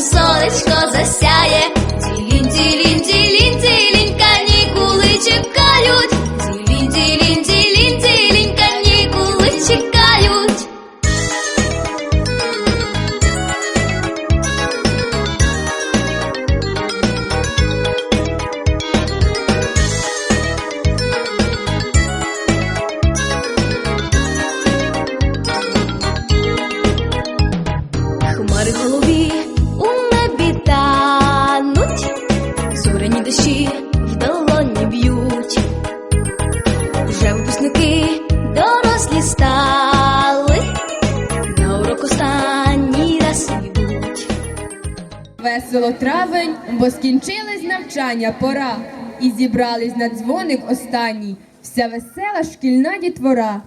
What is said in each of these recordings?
сонечко засяє. Скінчились пора, і зібрались на дзвоник останній, вся весела шкільна дітвора.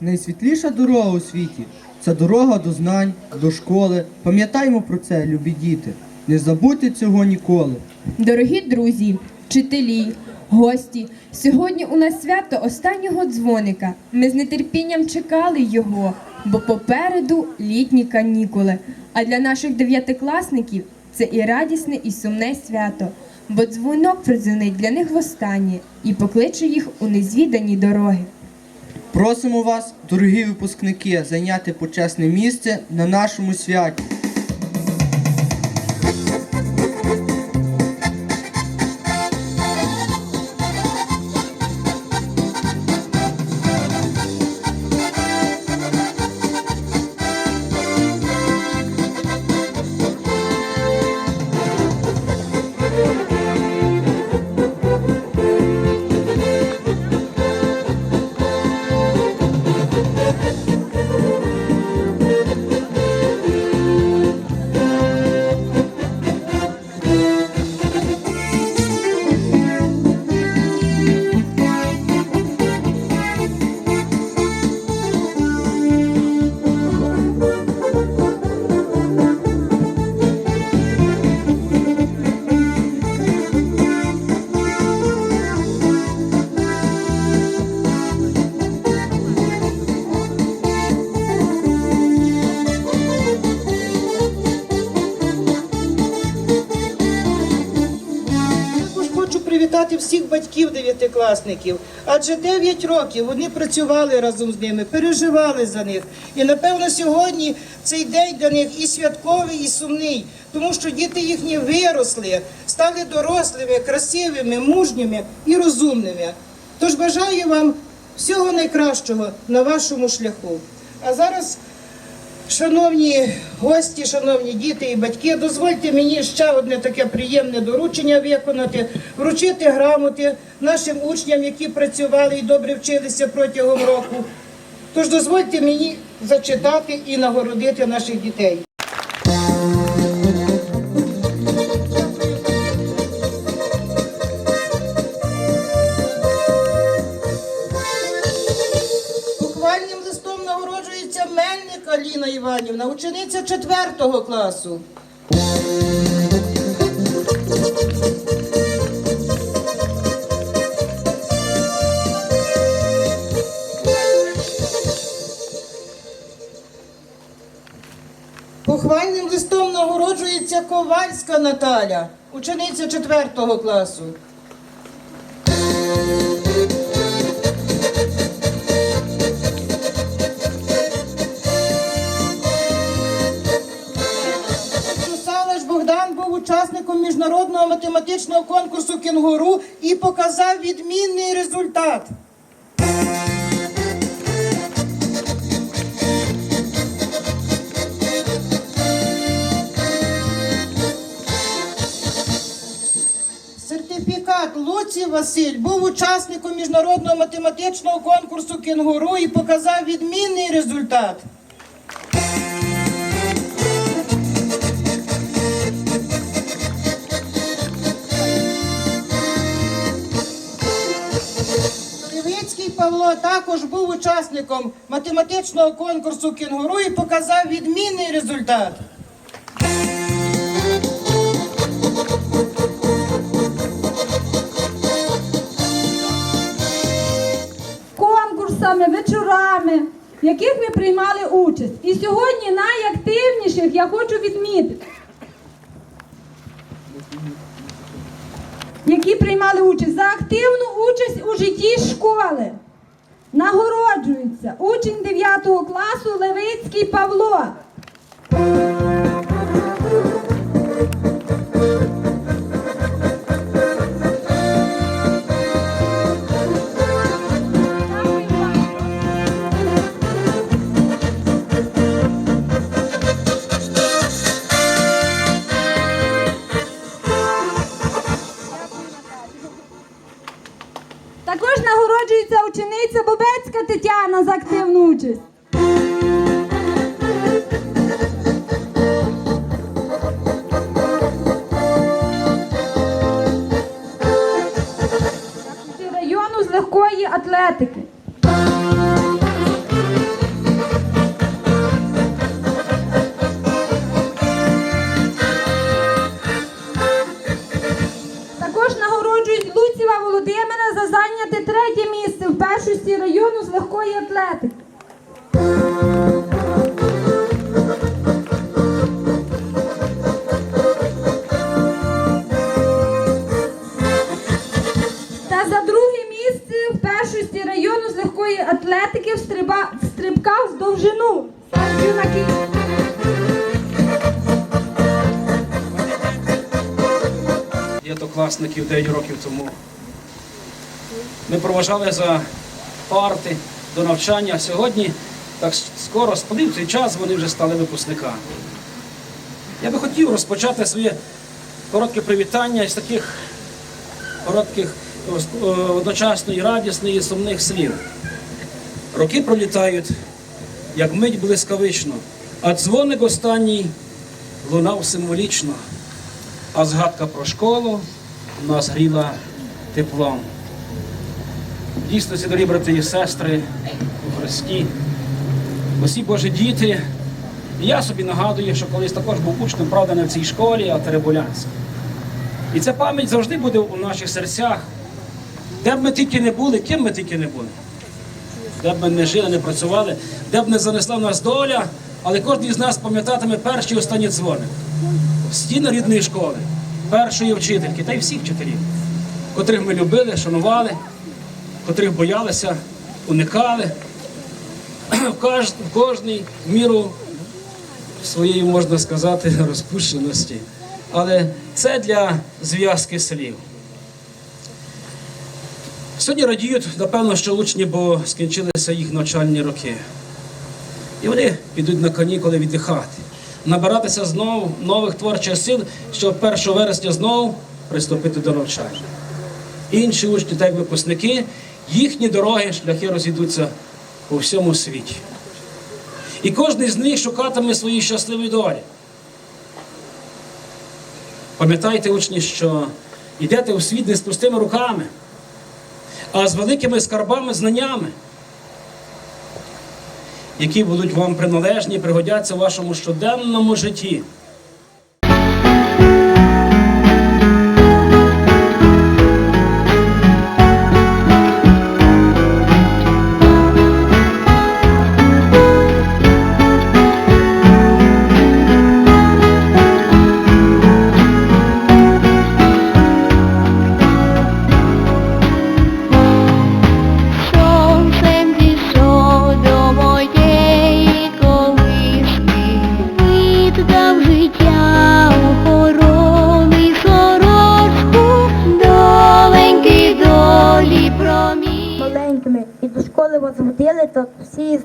Найсвітліша дорога у світі це дорога до знань, до школи. Пам'ятаймо про це, любі діти. Не забудьте цього ніколи. Дорогі друзі, вчителі, гості, сьогодні у нас свято останнього дзвоника. Ми з нетерпінням чекали його, бо попереду літні канікули. А для наших дев'ятикласників це і радісне, і сумне свято, бо дзвонок придзвонить для них востаннє і покличе їх у незвідані дороги. Просимо вас, дорогі випускники, зайняти почесне місце на нашому святі. Привітати всіх батьків дев'ятикласників, адже 9 років вони працювали разом з ними, переживали за них. І напевно сьогодні цей день для них і святковий, і сумний, тому що діти їхні виросли, стали дорослими, красивими, мужніми і розумними. Тож бажаю вам всього найкращого на вашому шляху. А зараз. Шановні гості, шановні діти і батьки, дозвольте мені ще одне таке приємне доручення виконати, вручити грамоти нашим учням, які працювали і добре вчилися протягом року. Тож дозвольте мені зачитати і нагородити наших дітей. Мельник Іванівна, учениця 4 класу. Похвальним листом нагороджується Ковальська Наталя, учениця 4 класу. Учасником міжнародного математичного конкурсу Кінгуру і показав відмінний результат. Сертифікат Луці Василь був учасником міжнародного математичного конкурсу Кінгуру і показав відмінний результат. Павло також був учасником математичного конкурсу кінгуру і показав відмінний результат. конкурсами, вечорами, в яких ми приймали участь. І сьогодні найактивніших я хочу відмітити. Які приймали участь за активну участь у житті школи. Нагороджується учень 9 класу Левицький Павло. Учениця Бобецька Тетяна за активну участь. району з легкої атлетики. Легкої атлетики. Та за друге місце в першості району з легкої атлетики в, стриба, в стрибках в довжину. Дітокласників 9 років тому. Ми проважали за парти до навчання. Сьогодні так скоро сплив цей час, вони вже стали випускниками. Я би хотів розпочати своє коротке привітання з таких коротких, одночасно і радісних, і сумних слів. Роки пролітають, як мить блискавично, а дзвоник останній лунав символічно а згадка про школу нас гріла теплом. Дійсно, ці дорогі брати і сестри Христі, усі Божі діти. Я собі нагадую, що колись також був учнем, правда, не в цій школі, а Теребулянській. І ця пам'ять завжди буде у наших серцях. Де б ми тільки не були, ким ми тільки не були. Де б ми не жили, не працювали, де б не занесла в нас доля, але кожен з нас пам'ятатиме перші останні дзвони стіни рідної школи, першої вчительки та й всіх вчителів, котрих ми любили, шанували, котрих боялися, уникали в, кож, в кожній міру своєї, можна сказати, розпущеності. Але це для зв'язки слів. Сьогодні радіють, напевно, що учні, бо скінчилися їх навчальні роки. І вони підуть на канікули віддихати набиратися знову нових творчих сил, щоб 1 вересня знову приступити до навчання. Інші учні, так як випускники, їхні дороги, шляхи розійдуться по всьому світі. І кожен з них шукатиме свої щасливі долі. Пам'ятайте, учні, що йдете у світ не з пустими руками, а з великими скарбами, знаннями які будуть вам приналежні, пригодяться в вашому щоденному житті.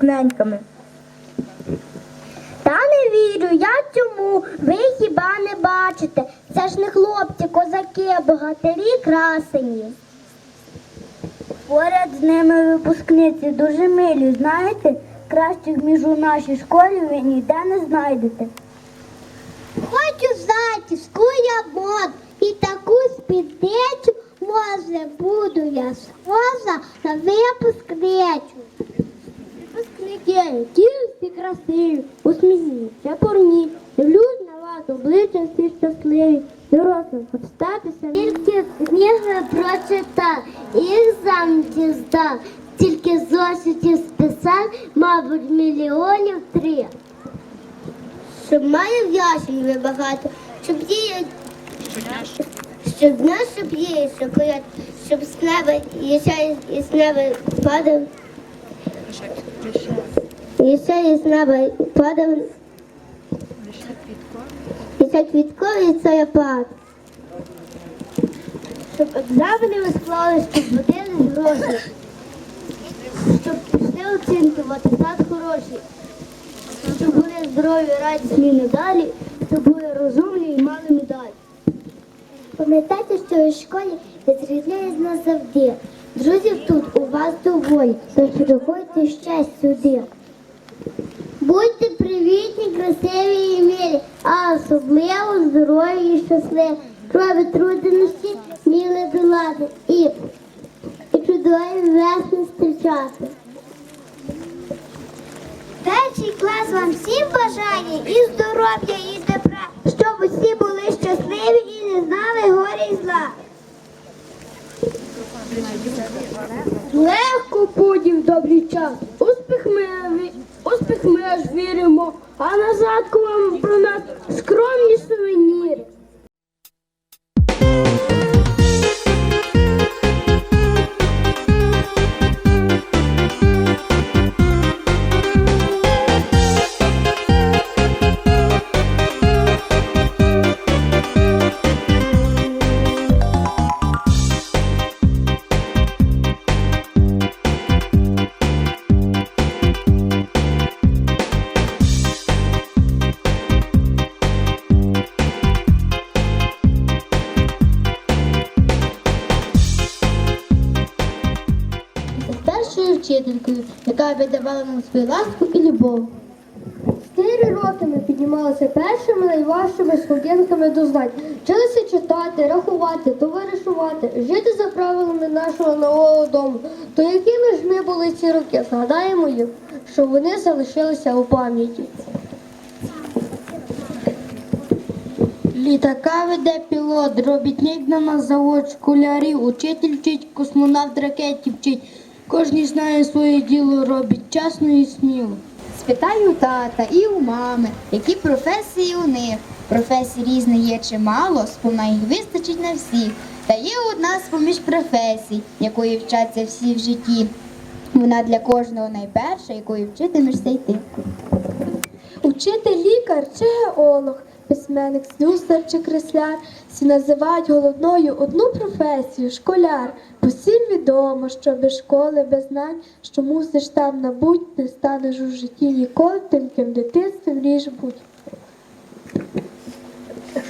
З неньками. Та не вірю я цьому, ви хіба не бачите? Це ж не хлопці, козаки, богатирі красені. Поряд з ними випускниці дуже милі, знаєте, кращих між у нашій школі ви ніде не знайдете. Хочу зачіску я мод і таку спідницю Може, буду я схожа на випускницю. Випускники, які всі красиві, усміхніться, порні. Дивлюсь на вас, обличчя всі щасливі. Дорослим обстатися. Тільки книги прочитав, екзамен здав. Тільки зошитів списав, мабуть, мільйонів три. Щоб маю в'ясень багато, щоб її щоб нас, щоб її, щоб, щоб з неба, і із неба падав. І ще із неба падав. І ще квітковий це я пад. Щоб екзамени ви склали, щоб водили гроші. Щоб пішли оцінкувати сад хороший. Щоб були здорові, радісні надалі, щоб були розумні і мали медаль. Пам'ятайте, що у школі відрізняє нас завжди. Друзів тут у вас доволі, тож приходьте ще сюди. Будьте привітні, красиві і милі, а особливо здорові і щасливі. Крові трудності міли долати і, і чудові весни зустрічати. Перший клас вам всім бажає і здоров'я, і добра, щоб усі були щасливі і не знали горя і зла. Легко будів добрий час. Успіх ми, успіх ми аж віримо, а назад вам про нас скромні сувеніри. Видавала нам свою ласку і любов. Чотири роки ми піднімалися першими найважчими сходинками до знань. Вчилися читати, рахувати, товаришувати, жити за правилами нашого нового дому. То якими ж ми були ці роки? Згадаємо їх, що вони залишилися у пам'яті. Літака веде пілот, робітник на нас завод школярів, учитель вчить, космонавт ракеті вчить. Кожен знає своє діло, робить чесно і сміло. Спитаю у тата і у мами, які професії у них. Професій різних є чимало, сповна їх вистачить на всіх. Та є одна з поміж професій, якої вчаться всі в житті. Вона для кожного найперша, якою вчитимешся йти. Учитель лікар чи геолог, письменник, слюсар чи кресляр. Всі називають головною одну професію школяр. Бо всім відомо, що без школи, без знань, що мусиш там набуть, не станеш у житті ніколи, тим, ким дитинстві мрієш бути.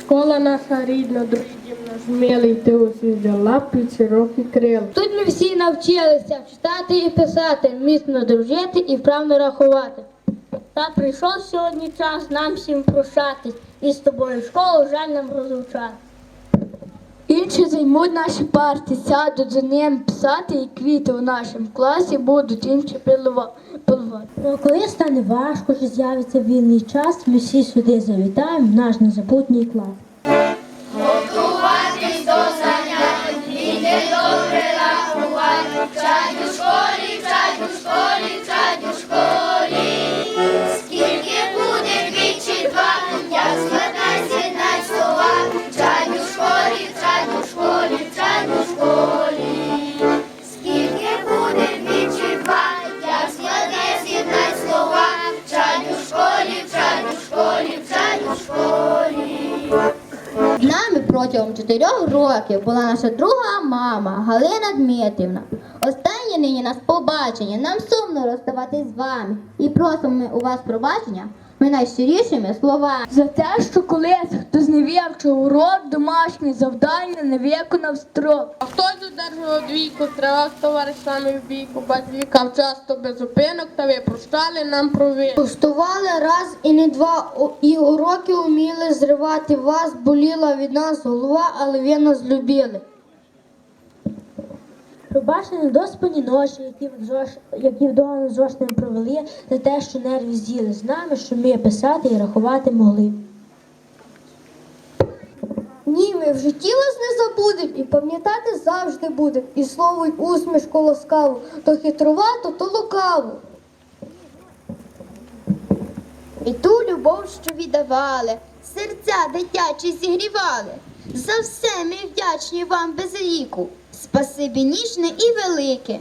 Школа наша рідна, другий дім наш милий, ти усі лапи, широкі крила. Тут ми всі навчилися читати і писати, міцно дружити і вправно рахувати. Та прийшов сьогодні час нам всім прощатись, і з тобою школу жаль нам розлучати. Інші займуть наші парти, сядуть за ним писати і квіти у нашому класі будуть інші пилувати. Ну, коли стане важко, що з'явиться вільний час, ми всі сюди завітаємо в наш незабутній клас. Скільки чотирьох років була наша друга мама Галина Дмитрівна. Останнє нині нас побачення. Нам сумно розставатись з вами. І просимо ми у вас пробачення ми найщирішими словами. За те, що колись хтось не вивчив урок, домашні завдання не виконав строк. А хтось одержав двійку, тривав з товаришами в бійку, батькам часто без зупинок, та ви прощали нам провину. Пустували раз і не два, і уроки вміли зривати вас, боліла від нас голова, але ви нас любили. Пробачте недоспані ночі, які, вдож, які вдома з зошними провели, за те, що нерви з'їли з нами, що ми писати і рахувати могли. Ні, ми в житті вас не забудем і пам'ятати завжди будем. І слово й усмішку ласкаву, то хитрувато, то лукаву. І ту любов, що віддавали, серця дитячі зігрівали. За все ми вдячні вам без ліку. Спасибі ніжне і велике.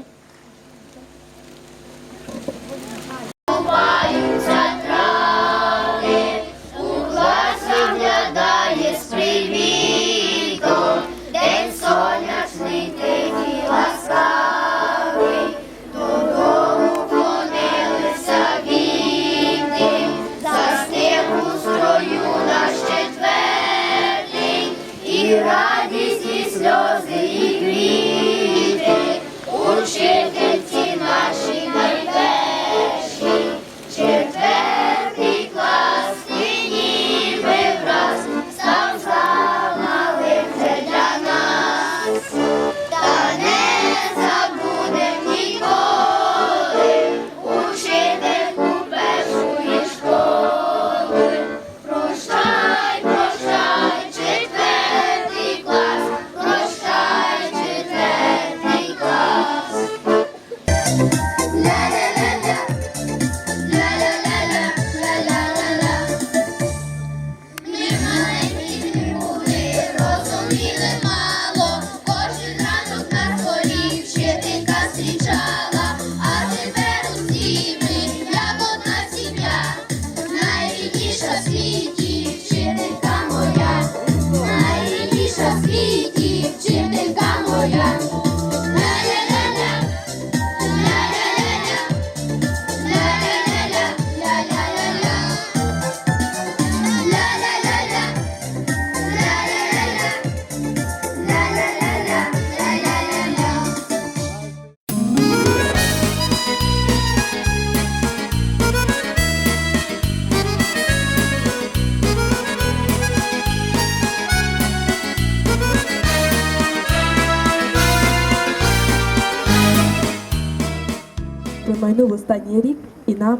І нам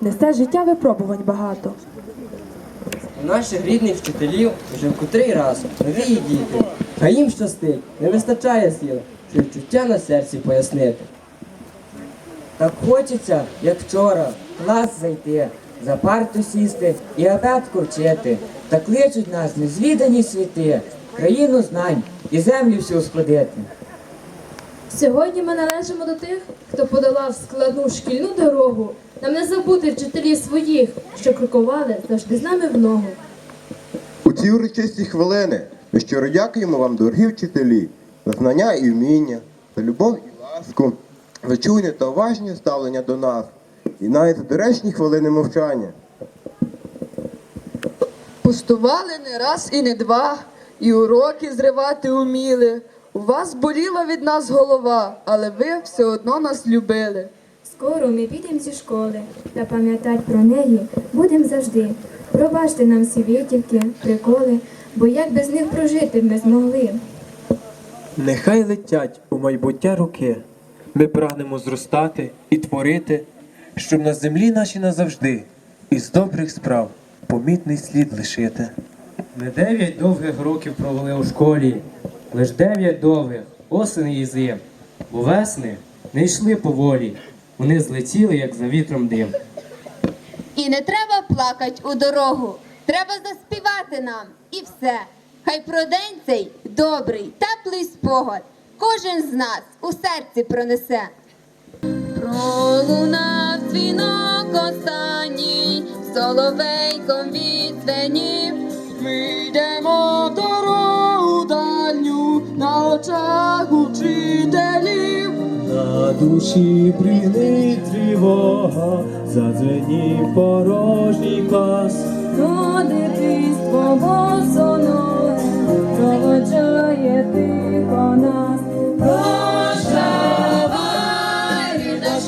несе життя випробувань багато. У наших рідних вчителів вже в котрий раз нові діти. Хай їм щастить, не вистачає сил, це відчуття на серці пояснити. Так хочеться, як вчора, в клас зайти, за парту сісти і абетку вчити. Та кличуть нас незвідані світи, країну знань і землю всю сходити. Сьогодні ми належимо до тих, хто подолав складну шкільну дорогу. Нам не забути вчителів своїх, що крокували завжди з нами в ногу. У ці урочисті хвилини ми щиро дякуємо вам, дорогі вчителі, за знання і вміння, за любов і ласку, за чуйне та уважне ставлення до нас, і навіть за доречні хвилини мовчання. Пустували не раз і не два, і уроки зривати уміли. У вас боліла від нас голова, але ви все одно нас любили. Скоро ми підемо зі школи, та пам'ятать про неї будемо завжди. Пробачте нам всі витівки, приколи, бо як без них прожити б ми змогли. Нехай летять у майбуття руки. Ми прагнемо зростати і творити, щоб на землі нашій назавжди із добрих справ помітний слід лишити. Ми дев'ять довгих років провели у школі, лиш дев'ять довгих, осени і зим. Бо весни не йшли поволі, вони злетіли, як за вітром дим. І не треба плакать у дорогу, треба заспівати нам і все. Хай про день цей добрий, теплий спогад кожен з нас у серці пронесе. Пролунав дзвінок останній, соловейком відзвенів. Ми йдемо в дорогу дальню на очах учителів. На душі бринить тривога, задзвенів порожній клас. Но дитинство босоноге проводжає тихо нас. Прощавай, рідна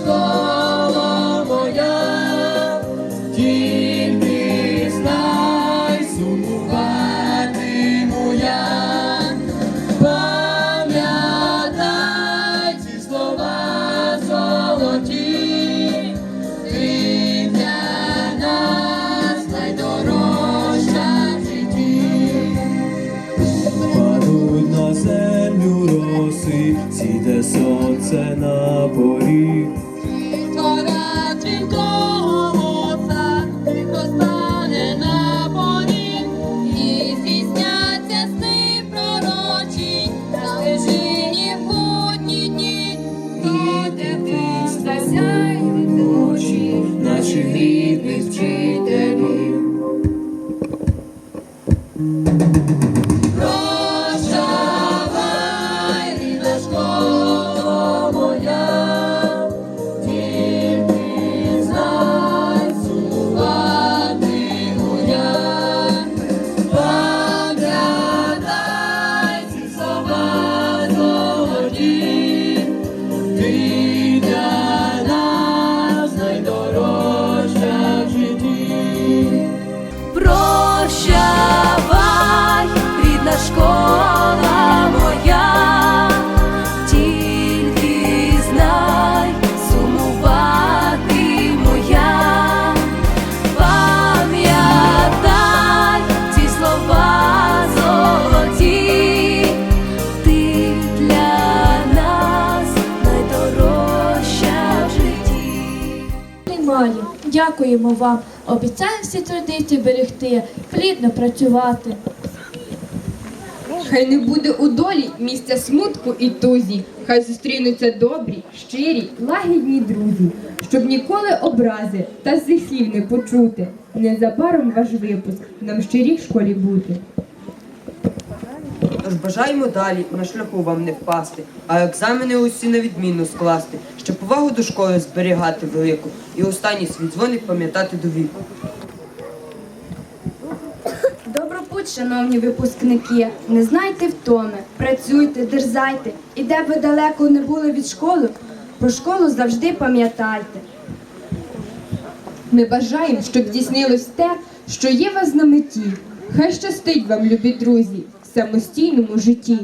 Дякуємо вам. Обіцяємо всі традиції берегти, плідно працювати. Хай не буде у долі місця смутку і тузі, хай зустрінуться добрі, щирі, лагідні друзі, щоб ніколи образи та зихів не почути. Незабаром ваш випуск, нам щирі в школі бути. Тож бажаємо далі на шляху вам не впасти, а екзамени усі на відмінно скласти, щоб повагу до школи зберігати велику і останній свій дзвоник пам'ятати до віку. Добро путь, шановні випускники, не знайте втоми, працюйте, дерзайте, і де б ви далеко не були від школи, про школу завжди пам'ятайте. Ми бажаємо, щоб здійснилось те, що є вас на меті. Хай щастить вам, любі друзі, самостійному житті.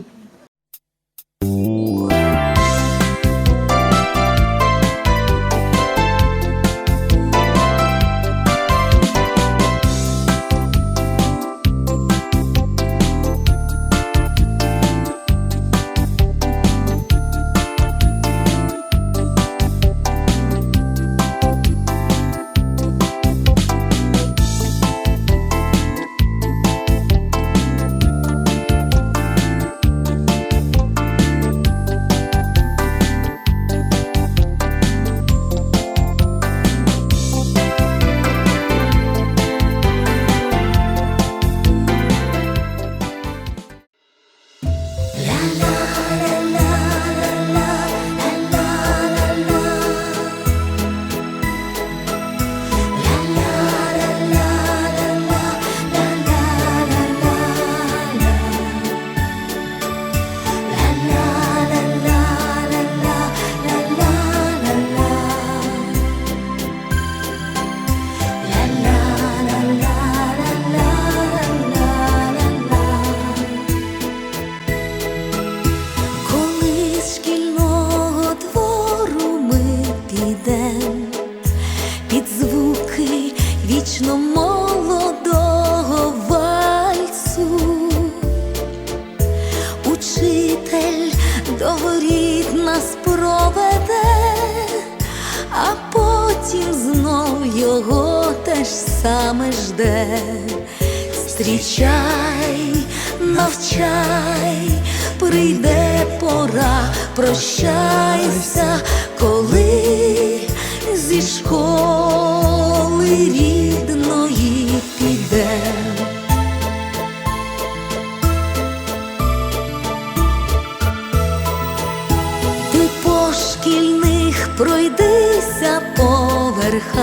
Вічно молодого вальсу, учитель до воріт нас проведе, а потім знов його теж саме жде. Зустрічай, навчай, прийде пора, прощайся, коли зі школи рідної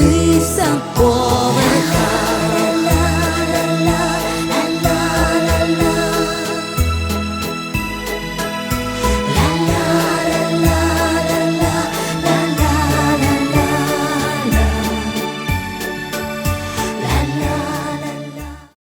народився повиха.